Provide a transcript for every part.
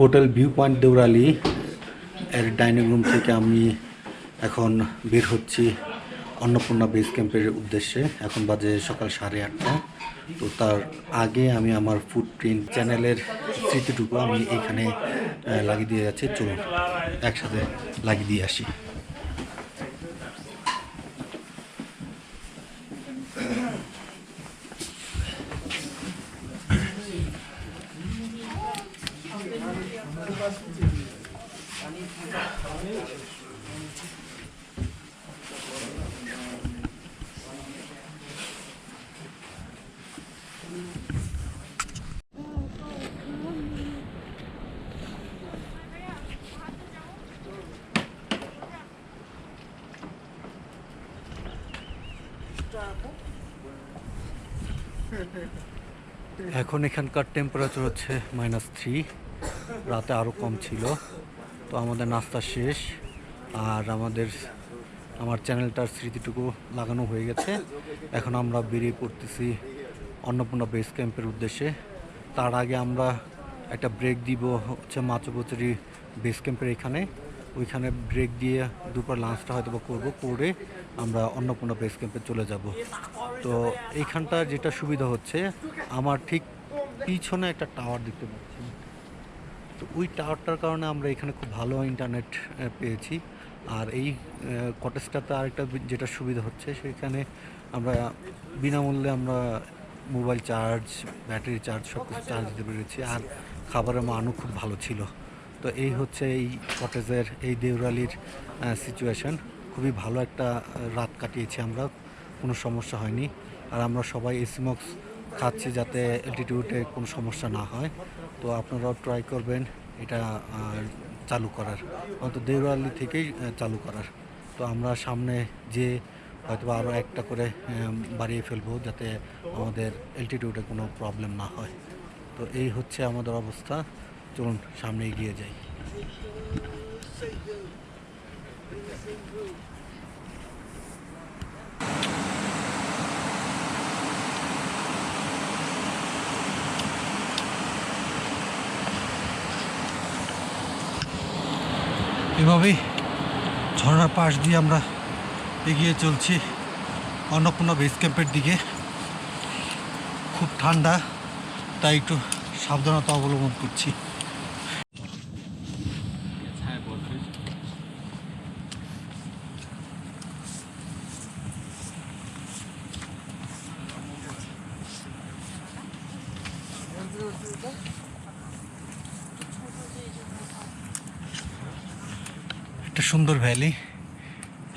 Hotel view point Deorali এর dining room থেকে আমি এখন বের হচ্ছি অন্নপূর্ণা বেস ক্যাম্পের উদ্দেশ্যে। এখন বাজে সকাল সাড়ে আটটা। তো তার আগে আমি আমার ফুটপ্রিন্ট চ্যানেলের স্মৃতিটুকু আমি এখানে লাগিয়ে দিয়ে যাচ্ছি। চলুন, একসাথে লাগিয়ে দিয়ে আসি। এখন এখানকার টেম্পারেচার হচ্ছে মাইনাস থ্রি রাতে আরও কম ছিল। তো আমাদের নাস্তা শেষ, আর আমাদের, আমার চ্যানেলটার স্মৃতিটুকু লাগানো হয়ে গেছে। এখন আমরা বেরিয়ে পড়তেছি অন্নপূর্ণা বেস ক্যাম্পের উদ্দেশ্যে। তার আগে আমরা একটা ব্রেক দিব হচ্ছে মাচুপচুরি বেস ক্যাম্পের এখানে। ওইখানে ব্রেক দিয়ে দুপুর লাঞ্চটা হয়তো করব, করে আমরা অন্নপূর্ণা বেস ক্যাম্পে চলে যাব। তো এইখানটা যেটা সুবিধা হচ্ছে, আমার ঠিক পিছনে একটা টাওয়ার দেখতে পাচ্ছি। তো ওই টাওয়ারটার কারণে আমরা এখানে খুব ভালো ইন্টারনেট পেয়েছি। আর এই কটেজটাতে আরেকটা যেটা সুবিধা হচ্ছে, সেখানে আমরা বিনামূল্যে আমরা মোবাইল চার্জ ব্যাটারি চার্জ সব কিছু চার্জ দিতে পেরেছি। আর খাবারের মানও খুব ভালো ছিল। তো এই হচ্ছে এই কটেজের এই দেউরালির সিচুয়েশন খুবই ভালো একটা রাত কাটিয়েছি আমরা, কোনো সমস্যা হয়নি। আর আমরা সবাই এসিমক্স খাচ্ছি যাতে অ্যালটিটিউডে কোনো সমস্যা না হয়। তো আপনারাও ট্রাই করবেন এটা চালু করার। অন্তত দেউরালি থেকেই চালু করার। তো আমরা সামনে যে হয়তো আরও একটা করে বাড়িয়ে ফেলব যাতে আমাদের অ্যালটিটিউডে কোনো প্রবলেম না হয়। তো এই হচ্ছে আমাদের অবস্থা। চলুন সামনে এগিয়ে যাই। এভাবেই ঝর্ণার পাশ দিয়ে আমরা এগিয়ে চলছি অন্নপূর্ণা বেস ক্যাম্পের দিকে। খুব ঠান্ডা, তাই একটু সাবধানতা অবলম্বন করছি একটা সুন্দর ভ্যালি।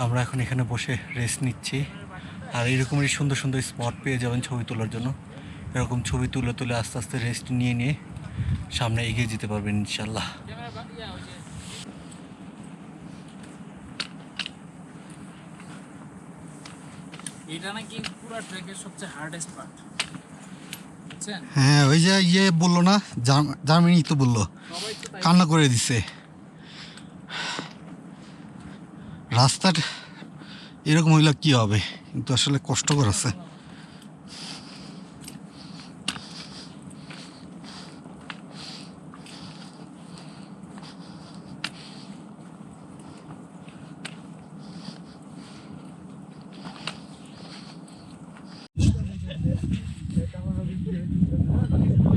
আমরা এখন এখানে বসে রেস্ট নিচ্ছি। আর এরকমই সুন্দর সুন্দর স্পট পেয়ে যাবেন ছবি তোলার জন্য। এরকম ছবি তুলে তুলে আস্তে আস্তে রেস্ট নিয়ে নিয়ে সামনে এগিয়ে যেতে পারবেন ইনশাল্লাহ এটা নাকি পুরো ট্রেকের সবচেয়ে হার্ডেস্ট পার্ট হ্যাঁ ওই যে ইয়ে বলল না জার্মানি তো বলল। কান্না করে দিছে। রাস্তার এরকম হইলে কি হবে? কিন্তু আসলে কষ্টকর আছে।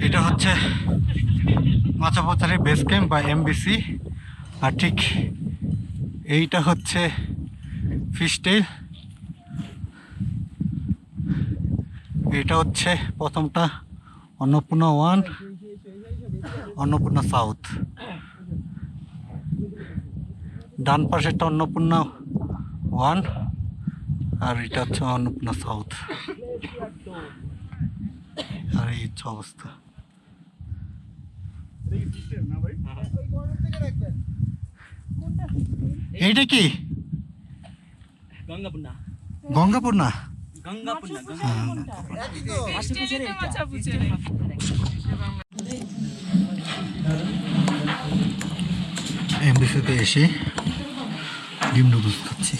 এটা হচ্ছে মাচাপচারের বেস ক্যাম্প বা এমবিসি আর ঠিক এইটা হচ্ছে ফিস্টেল এটা হচ্ছে প্রথমটা অন্নপূর্ণা ওয়ান অন্নপূর্ণা সাউথ। ডান পাশেরটা অন্নপূর্ণা ওয়ান আর এটা হচ্ছে অন্নপূর্ণা সাউথ। আর এই হচ্ছে অবস্থা। এইটা কি? গঙ্গাপূর্ণা। গঙ্গাপূর্ণা? এমবিসিতে এসে ডিম নুডলস খাচ্ছি।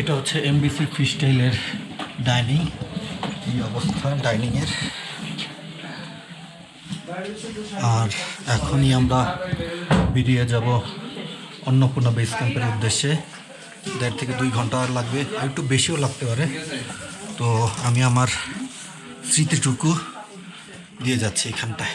এটা হচ্ছে এমবিসি ফ্রিস্টাইলের ডাইনিং এই অবস্থা ডাইনিংয়ের আর এখনই আমরা বেরিয়ে যাব অন্নপূর্ণা বেস ক্যাম্পের উদ্দেশ্যে। দেড় থেকে দুই ঘণ্টা আর লাগবে, আর একটু বেশিও লাগতে পারে। তো আমি আমার স্মৃতিটুকু দিয়ে যাচ্ছি এখানটায়।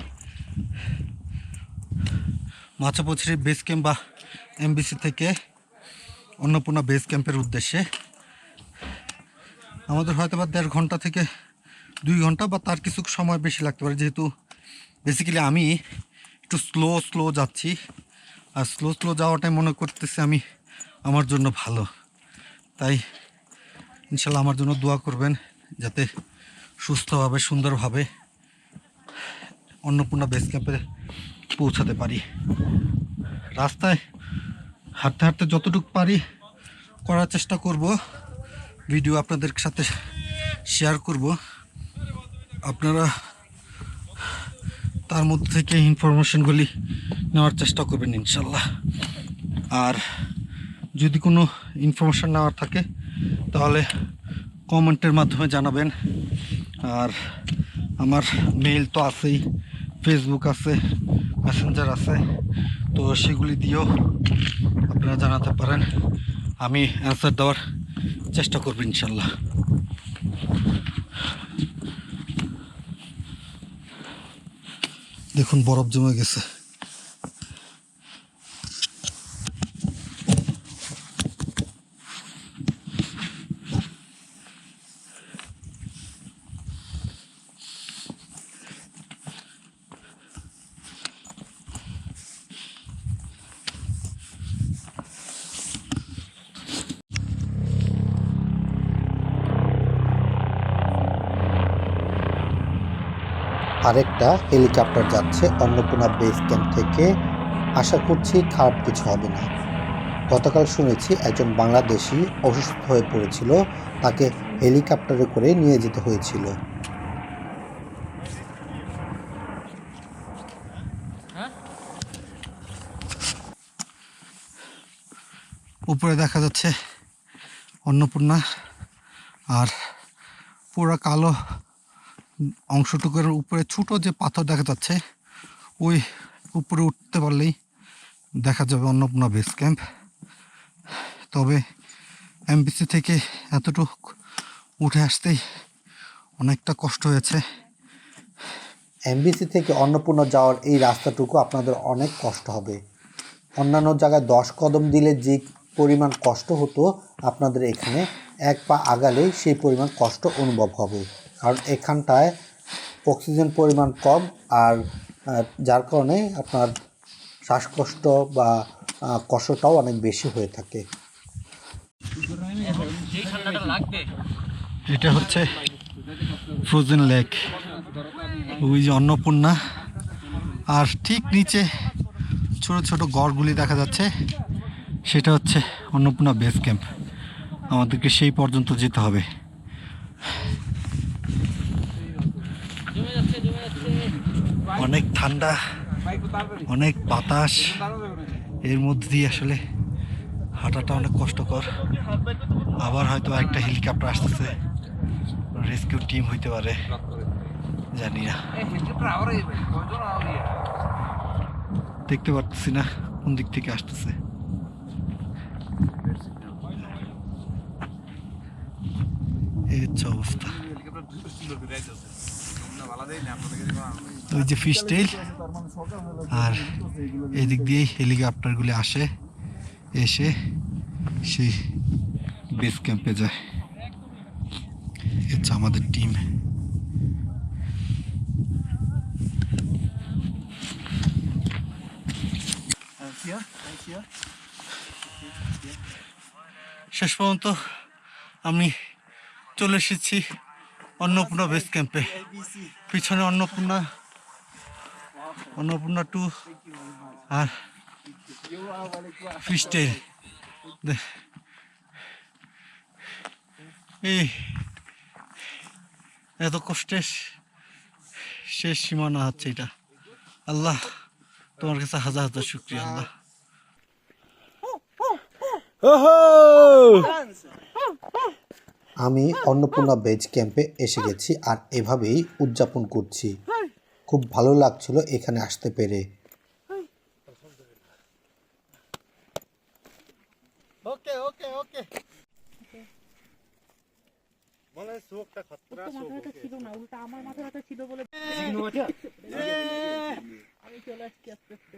মাচাপছড়ি বেস ক্যাম্প বা এমবিসি থেকে অন্নপূর্ণা বেস ক্যাম্পের উদ্দেশ্যে। আমাদের হয়তো বা দেড় ঘণ্টা থেকে দুই ঘণ্টা বা তার কিছু সময় বেশি লাগতে পারে, যেহেতু বেসিক্যালি আমি একটু স্লো স্লো যাচ্ছি। আর স্লো স্লো যাওয়াটাই মনে করতেছি আমি আমার জন্য ভালো। তাই ইনশাল্লাহ আমার জন্য দোয়া করবেন যাতে সুস্থভাবে, সুন্দরভাবে অন্নপূর্ণা বেস ক্যাম্পে পৌঁছাতে পারি। রাস্তায় হাঁটতে হাঁটতে যতটুকু পারি করার চেষ্টা করব। ভিডিও আপনাদের সাথে শেয়ার করব। আপনারা তার মধ্যে থেকে ইনফরমেশনগুলি নেওয়ার চেষ্টা করবেন ইনশাল্লাহ। আর যদি কোনো ইনফরমেশন নেওয়ার থাকে, তাহলে কমেন্টের মাধ্যমে জানাবেন। আর আমার মেইল তো আছেই। ফেসবুক আছে মেসেঞ্জার আছে, তো সেগুলি দিয়েও আপনারা জানাতে পারেন। আমি অ্যান্সার দেওয়ার চেষ্টা করব ইনশাল্লাহ। দেখুন, বরফ জমে গেছে। আরেকটা হেলিকপ্টার যাচ্ছে অন্নপূর্ণা বেস ক্যাম্প থেকে। আশা করছি খারাপ কিছু হবে না। গতকাল শুনেছি একজন বাংলাদেশি অসুস্থ হয়ে পড়েছিল, তাকে হেলিকপ্টারে করে নিয়ে যেতে হয়েছিল। উপরে দেখা যাচ্ছে অন্নপূর্ণা আর পুরো কালো অংশটুকুর উপরে ছোটো যে পাথর দেখা যাচ্ছে, ওই উপরে উঠতে পারলেই দেখা যাবে অন্নপূর্ণা বেস ক্যাম্প। তবে এমবিসি থেকে এতটুক উঠে আসতেই অনেকটা কষ্ট হয়েছে। এমবিসি থেকে অন্নপূর্ণা যাওয়ার এই রাস্তাটুকু আপনাদের অনেক কষ্ট হবে। অন্যান্য জায়গায় দশ কদম দিলে যে পরিমাণ কষ্ট হতো, আপনাদের এখানে এক পা আগালেই সেই পরিমাণ কষ্ট অনুভব হবে। কারণ এখানটায় অক্সিজেন পরিমাণ কম আর যার কারণে আপনার শ্বাসকষ্ট বা কষ্টটাও অনেক বেশি হয়ে থাকে। এটা হচ্ছে ফ্রোজেন লেক। ওই যে অন্নপূর্ণা। আর ঠিক নিচে ছোট ছোট গড়গুলি দেখা যাচ্ছে। সেটা হচ্ছে অন্নপূর্ণা বেস ক্যাম্প। আমাদেরকে সেই পর্যন্ত যেতে হবে। অনেক ঠান্ডা, অনেক বাতাস। এর মধ্যে দিয়ে আসলে হাঁটাটা অনেক কষ্টকর। আবার হয়তো একটা হেলিকপ্টার আসতেছে। রেস্কিউ টিম হইতে পারে। জানি না। দেখতে পারতেছি না কোন দিক থেকে আসতেছে। এই হচ্ছে অবস্থা। ওই যে ফিশ টেইল আর এদিক দিয়েই হেলিকপ্টারগুলি আসে এসে সেই বেস ক্যাম্পে যায় হচ্ছে আমাদের টিম শেষ পর্যন্ত আমি চলে এসেছি অন্নপূর্ণা বেস ক্যাম্পে পিছনে অন্নপূর্ণা অন্নপূর্ণা টু আর ফিস্টেল এই এত কষ্টের শেষ সীমানা হচ্ছে এটা। আল্লাহ তোমার কাছে হাজার হাজার শুক্রিয়া আল্লাহ। আমি অন্নপূর্ণা বেজ ক্যাম্পে এসে গেছি আর এভাবেই উদযাপন করছি। খুব ভালো লাগছিল এখানে আসতে পেরে। ওকে ওকে ওকে। মাথা ব্যথা ছিল না উল্টা আমার মাথা ব্যথা ছিল বলে আমি চলে আসছি আস্তে আস্তে।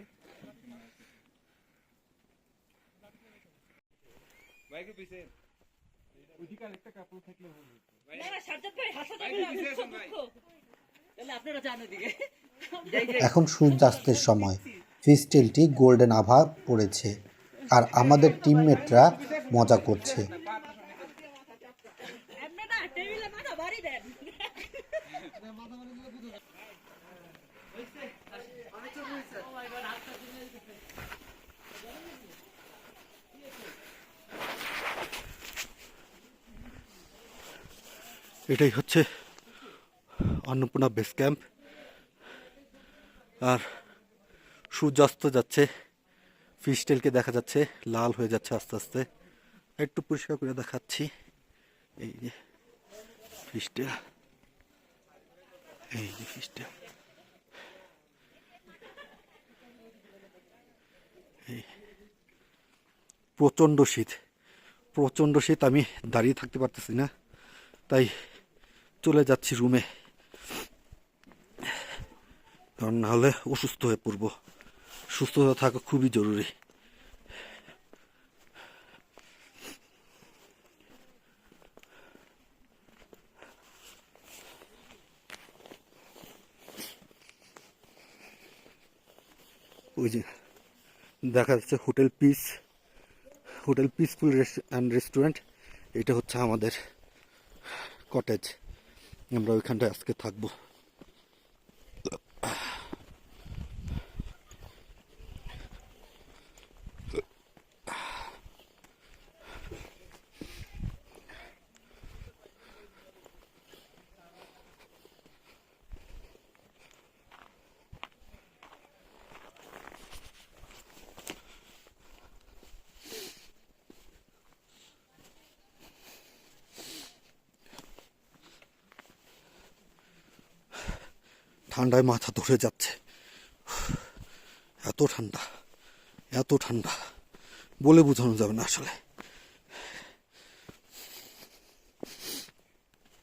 না, না, সাজ্জাদ ভাই, হাসা যাবে না, দুঃখ, দুঃখ। এখন সূর্যাস্তের সময়। ফিস্টেলটি গোল্ডেন আভা পড়েছে আর আমাদের টিমমেটরা মজা করছে। এটাই হচ্ছে অন্নপূর্ণা বেস ক্যাম্প আর সূর্যাস্ত যাচ্ছে ফিস্টেলকে দেখা যাচ্ছে, লাল হয়ে যাচ্ছে আস্তে আস্তে। একটু পরিষ্কার করে দেখাচ্ছি। এই যে ফিস্টেল এই যে ফিস্টেল এই প্রচণ্ড শীত প্রচণ্ড শীত আমি দাঁড়িয়ে থাকতে পারতেছি না। তাই চলে যাচ্ছি রুমে কারণ নাহলে অসুস্থ হয়ে পড়ব। সুস্থতা থাকা খুবই জরুরি। ওই যে দেখা যাচ্ছে hotel peace, hotel peaceful and restaurant. এটা হচ্ছে আমাদের কটেজ আমরা ওইখানটায় আজকে থাকব। ঠান্ডায় মাথা ধরে যাচ্ছে। এত ঠান্ডা এত ঠান্ডা, বলে বোঝানো যাবে না আসলে।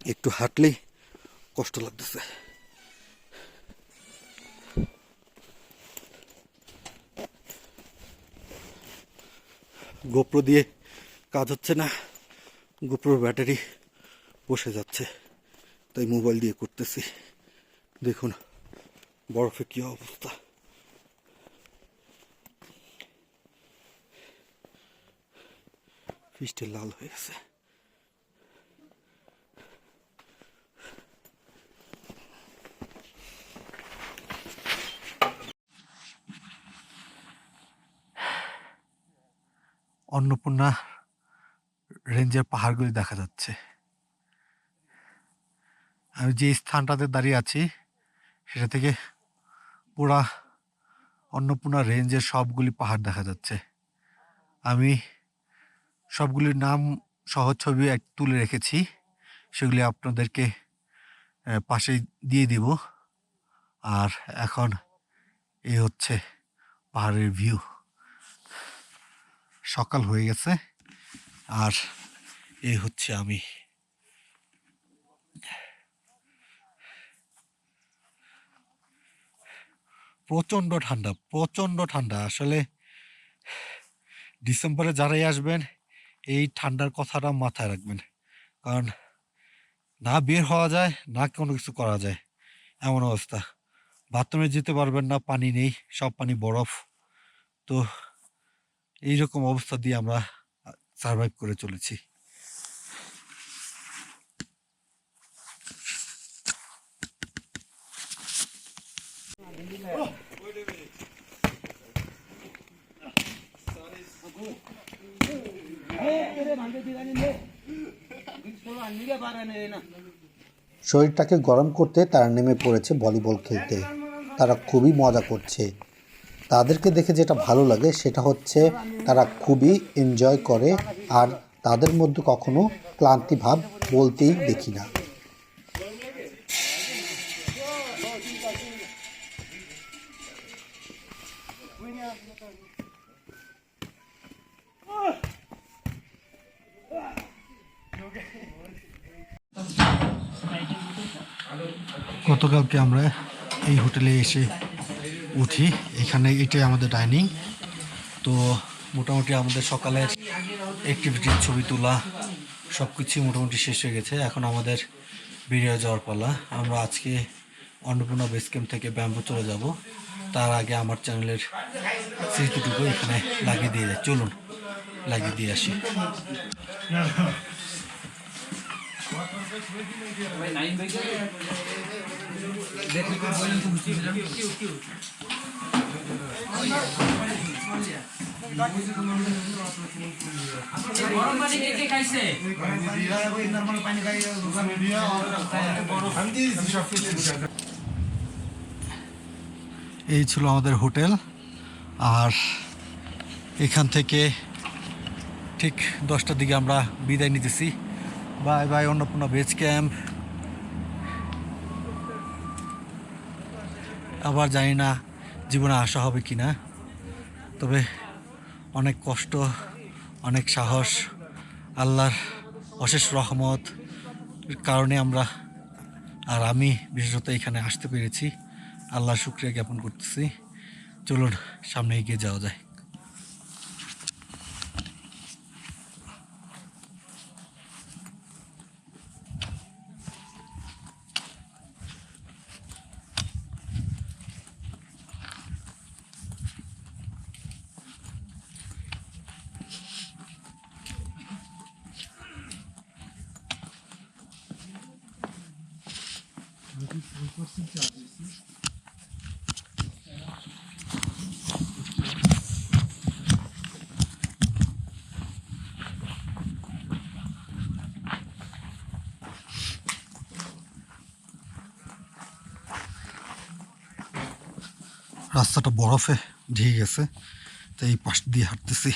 একটু হাঁটলেই কষ্ট লাগতেছে। গোপ্রো দিয়ে কাজ হচ্ছে না। গোপ্রোর ব্যাটারি বসে যাচ্ছে। তাই মোবাইল দিয়ে করতেছি। দেখুন। বরফে কি অবস্থা? ফিসটি লাল হয়ে গেছে। অন্নপূর্ণা, রেঞ্জের পাহাড়গুলি দেখা যাচ্ছে। আমি যে স্থানটাতে দাঁড়িয়ে আছি, সেটা থেকে পুরা অন্নপূর্ণা রেঞ্জের সবগুলি পাহাড় দেখা যাচ্ছে। আমি সবগুলির নাম সহজ ছবি এক তুলে রেখেছি। সেগুলি আপনাদেরকে পাশে দিয়ে দিব। আর এখন এই হচ্ছে পাহাড়ের ভিউ। সকাল হয়ে গেছে। আর এই হচ্ছে আমি প্রচণ্ড ঠান্ডা প্রচণ্ড ঠান্ডা। আসলে ডিসেম্বরে যারাই আসবেন, এই ঠান্ডার কথাটা মাথায় রাখবেন। কারণ না বের হওয়া যায়, না কোনো কিছু করা যায়। এমন অবস্থা। বাথরুমে যেতে পারবেন না, পানি নেই, সব পানি বরফ। তো এইরকম অবস্থা দিয়ে আমরা সার্ভাইভ করে চলেছি। শরীরটাকে গরম করতে তারা নেমে পড়েছে ভলিবল খেলতে। তারা খুবই মজা করছে। তাদেরকে দেখে যেটা ভালো লাগে সেটা হচ্ছে তারা খুবই এনজয় করে আর তাদের মধ্যে কখনো ক্লান্তি ভাব বলতেই দেখি না। গতকালকে আমরা এই হোটেলে এসে উঠি। এখানে এটাই আমাদের ডাইনিং। তো মোটামুটি আমাদের সকালের অ্যাক্টিভিটির ছবি তোলা সব কিছুই মোটামুটি শেষ হয়ে গেছে। এখন আমাদের বেরিয়ে যাওয়ার পালা। আমরা আজকে অন্নপূর্ণা বেস ক্যাম্প থেকে ব্যাম্বু চলে যাব। তার আগে আমার চ্যানেলের স্মৃতিটুকু এখানে লাগিয়ে দিয়ে যায় চলুন, লাগিয়ে দিয়ে আসি। এই ছিল আমাদের হোটেল। আর এখান থেকে ঠিক দশটার দিকে আমরা বিদায় নিতেছি। Bye bye Annapurna base camp আবার জানি না জীবনে আসা হবে কি না তবে অনেক কষ্ট, অনেক সাহস, আল্লাহর অশেষ রহমত কারণে আমরা আর আমি বিশেষত এখানে আসতে পেরেছি। আল্লাহ শুক্রিয়া জ্ঞাপন করতেছি। চলুন সামনে এগিয়ে যাওয়া যায় রাস্তাটা বরফে ঢেকে গেছে তাই এই পাশ দিয়ে হাঁটতেছি।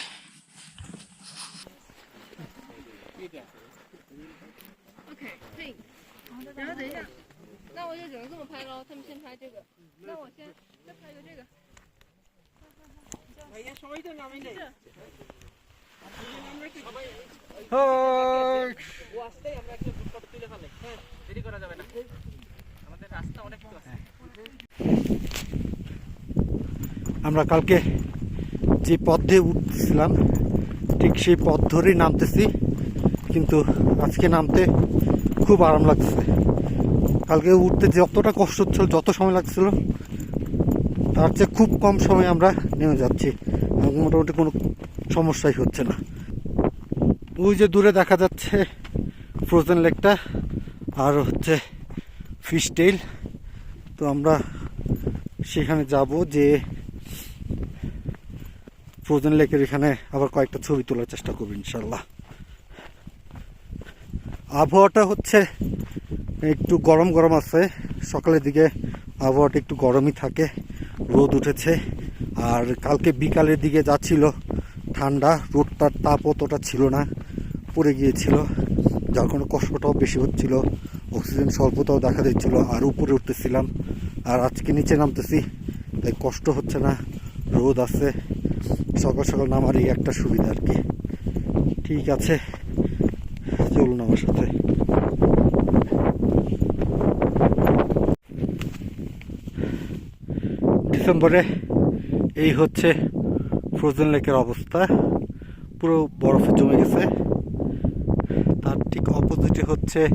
আমরা কালকে যে পথ দিয়ে উঠছিলাম, ঠিক সেই পথ ধরেই নামতেছি। কিন্তু আজকে নামতে খুব আরাম লাগছে কালকে উঠতে যতটা কষ্ট হচ্ছিল, যত সময় লাগছিল, তার চেয়ে খুব কম সময় আমরা নেমে যাচ্ছি। মোটামুটি কোনো সমস্যাই হচ্ছে না। ওই যে দূরে দেখা যাচ্ছে ফ্রোজেন লেকটা, আর হচ্ছে ফিশ টেইল তো আমরা সেখানে যাব যে ফ্রোজেন লেকের এখানে আবার কয়েকটা ছবি তোলার চেষ্টা করব ইনশাল্লাহ আবহাওয়াটা হচ্ছে একটু গরম গরম আছে। সকালের দিকে আবহাওয়াটা একটু গরমই থাকে। রোদ উঠেছে। আর কালকে বিকালের দিকে যাচ্ছিল ঠান্ডা, রোদটার তাপ অতটা ছিল না। পড়ে গিয়েছিল। যার কারণে কষ্টটাও বেশি হচ্ছিল। অক্সিজেন স্বল্পতাও দেখা দিচ্ছিল। আর উপরে উঠতেছিলাম। আর আজকে নিচে নামতেছি, তাই কষ্ট হচ্ছে না। রোদ আছে। সকাল সকাল নামার এই একটা সুবিধা আর কি। ঠিক আছে, চলুন আমার সাথে। ডিসেম্বরে এই হচ্ছে ফ্রোজেন লেকের অবস্থা। পুরো বরফে জমে গেছে। তার ঠিক অপোজিটে হচ্ছে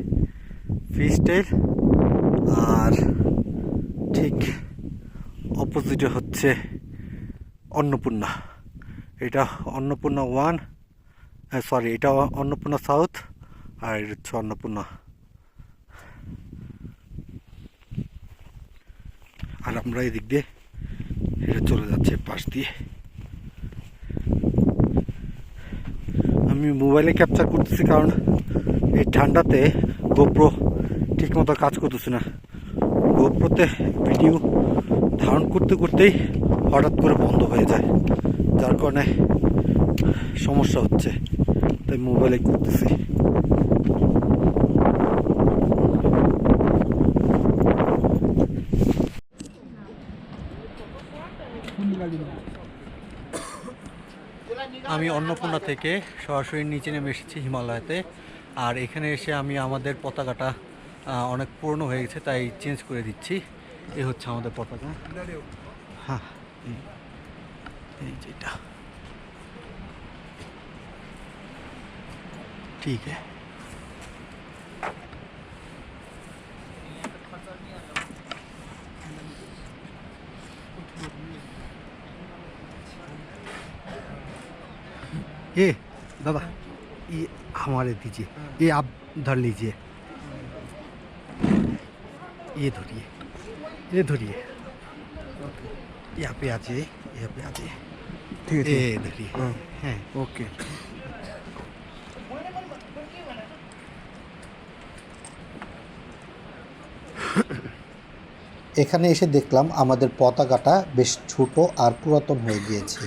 ফিস্টের আর ঠিক অপোজিটে হচ্ছে অন্নপূর্ণা। এটা অন্নপূর্ণা ওয়ান সরি এটা অন্নপূর্ণা সাউথ আর এটা হচ্ছে অন্নপূর্ণা। আর আমরা এদিক দিয়ে এটা চলে যাচ্ছে পাশ দিয়ে। আমি মোবাইলে ক্যাপচার করতেছি কারণ এই ঠান্ডাতে গোপ্রো ঠিক মতো কাজ করতেছে না। গোপ্রোতে ভিডিও ধারণ করতে করতেই হঠাৎ করে বন্ধ হয়ে যায়। যার কারণে সমস্যা হচ্ছে। তাই মোবাইলে করতেছি আমি অন্নপূর্ণা থেকে সরাসরি নিচে নেমে এসেছি হিমালয়াতে। আর এখানে এসে আমি আমাদের পতাকাটা অনেক পুরনো হয়ে গেছে তাই চেঞ্জ করে দিচ্ছি এই হচ্ছে আমাদের পতাকা হ্যাঁ এই- এই যেটা ঠিক আছে ये दादा ये हमारे दीजिए ये आप धर लीजिए ये धरिए ये धरिए यहाँ पे आ जाइए यहाँ पे आ जाइए ঠিক আছে ये धरिए हैं ওকে এখানে এসে দেখলাম আমাদের পতাকাটা বেশ ছোট আর পুরাতন হয়ে গিয়েছে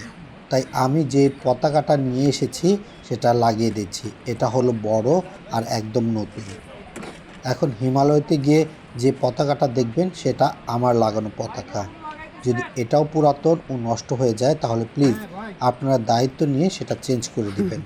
তাই আমি যে পতাকাটা নিয়ে এসেছি সেটা লাগিয়ে দিচ্ছি এটা হলো বড় আর একদম নতুন এখন হিমালয়তে গিয়ে যে পতাকাটা দেখবেন, সেটা আমার লাগানো পতাকা। যদি এটাও পুরাতন ও নষ্ট হয়ে যায়, তাহলে প্লিজ আপনারা দায়িত্ব নিয়ে সেটা চেঞ্জ করে দিবেন।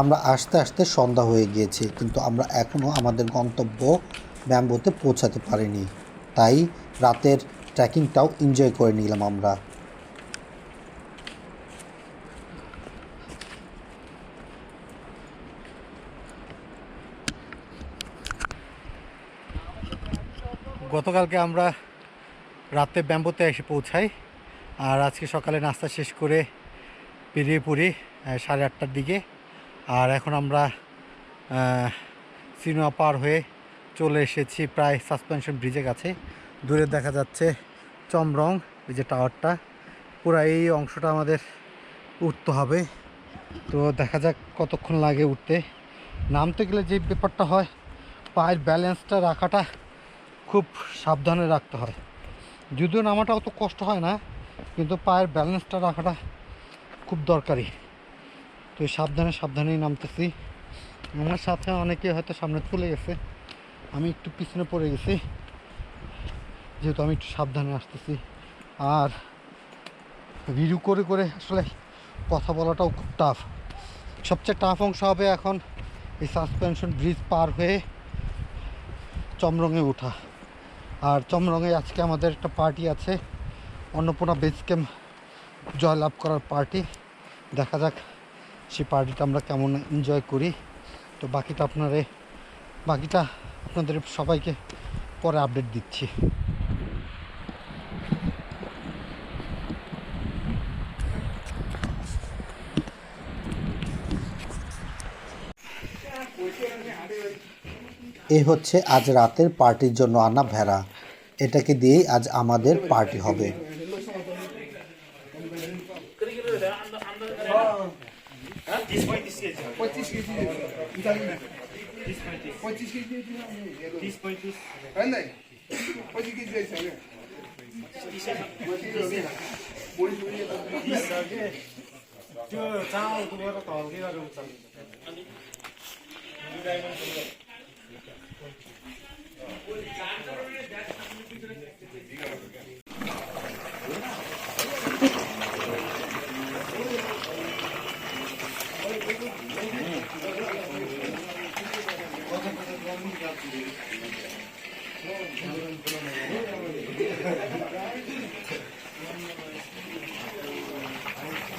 আমরা আস্তে আস্তে সন্ধ্যা হয়ে গিয়েছে, কিন্তু আমরা এখনও আমাদের গন্তব্য ব্যাম্বোতে পৌঁছাতে পারিনি। তাই রাতের ট্রেকিংটাও এনজয় করে নিলাম আমরা। গতকালকে আমরা রাতে ব্যাম্বোতে এসে পৌঁছাই, আর আজকে সকালে নাস্তা শেষ করে বেরিয়ে পড়ি সাড়ে আটটার দিকে। আর এখন আমরা সিনেমা পার হয়ে চলে এসেছি প্রায় সাসপেনশন ব্রিজের কাছে। দূরে দেখা যাচ্ছে চমরং, এই যে টাওয়ারটা পুরো এই অংশটা আমাদের উঠতে হবে। তো দেখা যাক কতক্ষণ লাগে উঠতে। নামতে গেলে যে ব্যাপারটা হয়, পায়ের ব্যালেন্সটা রাখাটা খুব সাবধানে রাখতে হয়। যদিও নামাটা অত কষ্ট হয় না, কিন্তু পায়ের ব্যালেন্সটা রাখাটা খুব দরকারি। তো সাবধানে সাবধানেই নামতেছি। আমার সাথে অনেকে হয়তো সামনে চলে গেছে। আমি একটু পিছনে পড়ে গেছি। যেহেতু আমি একটু সাবধানে আসতেছি। আর ভিডিও করে করে আসলে কথা বলাটাও খুব টাফ সবচেয়ে টাফ অংশ হবে এখন এই সাসপেনশন ব্রিজ পার হয়ে চমরঙে ওঠা। আর চমরঙে আজকে আমাদের একটা পার্টি আছে। অন্নপূর্ণা বেস ক্যাম্প জয়লাভ করার পার্টি দেখা যাক সেই পার্টিটা আমরা কেমন এনজয় করি। তো বাকিটা আপনারে, বাকিটা আপনাদের সবাইকে পরে আপডেট দিচ্ছি। এ হচ্ছে আজ রাতের পার্টির জন্য আনা ভেড়া। এটাকে দিয়েই আজ আমাদের পার্টি হবে। पच्चिस केजी तिस पैँतिस त्यो चामलको गएर हल्के गरेर उठाउने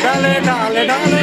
ডালে ডালে